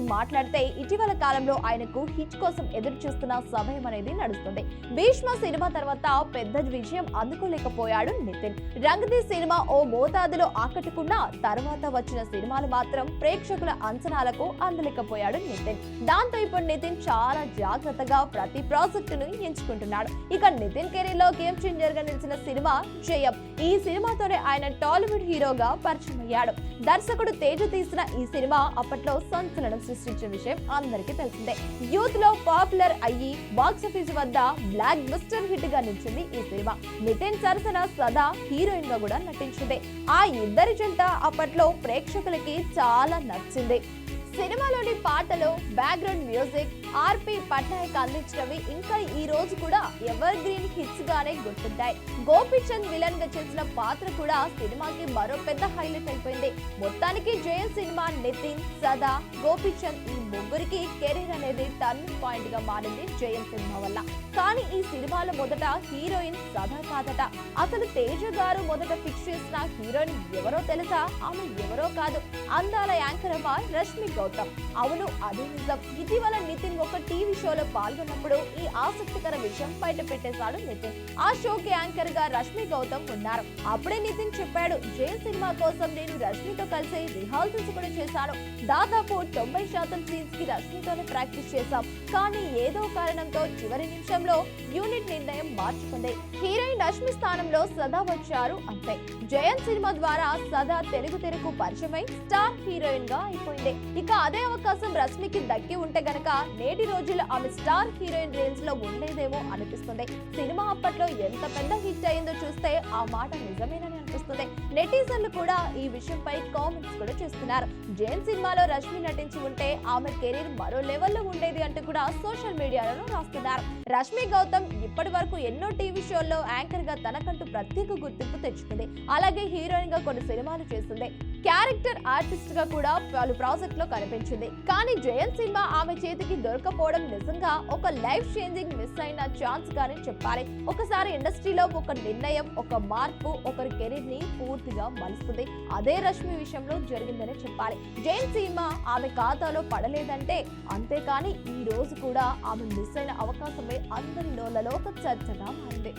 మాట్లాడితే ఇటీవల కాలంలో ఆయనకు హిట్ కోసం ఎదురు చూస్తున్న సమయం అనేది నడుస్తుంది. భీష్మ సినిమా తర్వాత పెద్ద విజయం అందుకోలేకపోయాడు నితిన్. రంగది సినిమా ఓ మోతాదులో ఆకట్టుకున్న తర్వాత వచ్చిన సినిమాలు మాత్రం ప్రేక్షకుల అంచనాలకు అందలేకపోయాడు నితిన్. దాంతో ఇప్పుడు నితిన్ చాలా జాగ్రత్తగా ప్రతి ప్రాజెక్టును ఎంచుకుంటున్నాడు. ఇక నితిన్ కెరీర్లో గేమ్ చేంజర్గా నిలిచిన సినిమా జయం. ఈ సినిమాతోనే ఆయన టాలీవుడ్ హీరోగా పరిచయం అయ్యాడు. దర్శకుడు తేజ తీసిన ఈ సినిమా అప్పట్లో సంచలనం సృష్టించిన విషయం అందరికీ తెలిసిందే. యూత్లో పాపులర్ అయ్యి బాక్స్ ఆఫీస్ వద్ద బ్లాక్ బస్టర్ హిట్గా నిలిచింది ఈ సినిమా. నితిన్ సరసన సదా హీరోయిన్గా కూడా నటించింది. ఆ ఇద్దరి జంట అప్పట్లో ప్రేక్షకులకి చాలా నచ్చింది. సినిమాలోని పాటలు బ్యాక్గ్రౌండ్ మ్యూజిక్ ఆర్పి పట్నాయక్ అందించినవి ఇంకా ఈ రోజు కూడా ఎవర్ గ్రీన్ హిట్స్ గానే గుర్తుంటాయి. గోపీచంద్ విలన్గా చేసిన పాత్ర కూడా సినిమాకి మరో పెద్ద హైలైట్ అయిపోయింది. మొత్తానికి జయన్ సినిమా నితిన్ సదా గోపీచంద్ ఈ ముగ్గురికి కెరీర్ అనేది టర్నింగ్ పాయింట్గా మారింది జయన్ సినిమా వల్ల. కానీ ఈ సినిమాలో మొదట హీరోయిన్ సదా కాదట. అసలు తేజ గారు మొదట ఫిక్స్ చేసిన హీరోయిన్ ఎవరో తెలుసా? ఆమె ఎవరో కాదు. అందాల యాంకర్ అమ్మ రష్మి అవుతాం అవును అది నిజం. ఇటీవల నితిన్ ఒక షోలో పాల్గొన్నప్పుడు ఈ ఆసక్తికర విషయం బయట పెట్టేశాడు నితిన్. ఆ షోకి యాంకర్గా రష్మి గౌతమ్ ఉన్నారు. అప్పుడే నితిన్ చెప్పాడు జయ సినిమా కోసం నేను రష్మితో కలిసి రిహార్సల్స్ కూడా చేశాను. దాదాపు తొంభై శాతం సీన్స్కి రష్మితోనే ప్రాక్టీస్ చేశాం. కానీ ఏదో కారణంతో చివరి నిమిషంలో యూనిట్ నిర్ణయం మార్చుకుంది. హీరోయిన్ రష్మి స్థానంలో సదా వచ్చారు అంతే. జయన్ సినిమా ద్వారా సదా తెలుగు తెరకు పరిచయమై స్టార్ హీరోయిన్గా అయిపోయింది. ఇక అదే అవకాశం రష్మికి దక్కి ఉంటే గనక నేటి రోజుల ఆమె స్టార్ హీరోయిన్ రేంజ్లో ఉండేదేమో అనిపిస్తుంది. సినిమా అప్పట్లో ఎంత పెద్ద హిట్ అయిందో చూస్తే ఆ మాట నిజమేనని అనిపిస్తుంది. నెటిజన్లు కూడా ఈ విషయంపై కామెంట్స్ కూడా చేస్తున్నారు. జైన్ సినిమాలో రష్మి నటించి ఉంటే ఆమె కెరీర్ మరో లెవెల్లో ఉండేది అంటూ కూడా సోషల్ మీడియాలో రాస్తున్నారు. రష్మి గౌతమ్ ఇప్పటి వరకు ఎన్నో టీవీ షోల్లో యాంకర్గా తనకంటూ ప్రత్యేక గుర్తింపు తెచ్చుకుంది. అలాగే హీరోయిన్గా కొన్ని సినిమాలు చేస్తుంది. క్యారెక్టర్ ఆర్టిస్ట్గా కూడా పలు ప్రాజెక్ట్లో కనిపించింది. కానీ జయన్ సినిమా ఆమె చేతికి దొరకపోవడం నిజంగా ఒక లైఫ్ చేంజింగ్ మిస్ అయిన ఛాన్స్ గానే చెప్పాలి. ఒకసారి ఇండస్ట్రీలో ఒక నిర్ణయం ఒక మార్పు ఒకరి కెరీర్ని పూర్తిగా మలుస్తుంది. అదే రష్మి విషయంలో జరిగిందని చెప్పాలి. జైన్ సినిమా ఆమె ఖాతాలో పడలేదంటే అంతేకాని ఈ రోజు కూడా ఆమె మిస్ అయిన అవకాశమే అందరి నోళ్ళలో ఒక చర్చగా మారింది.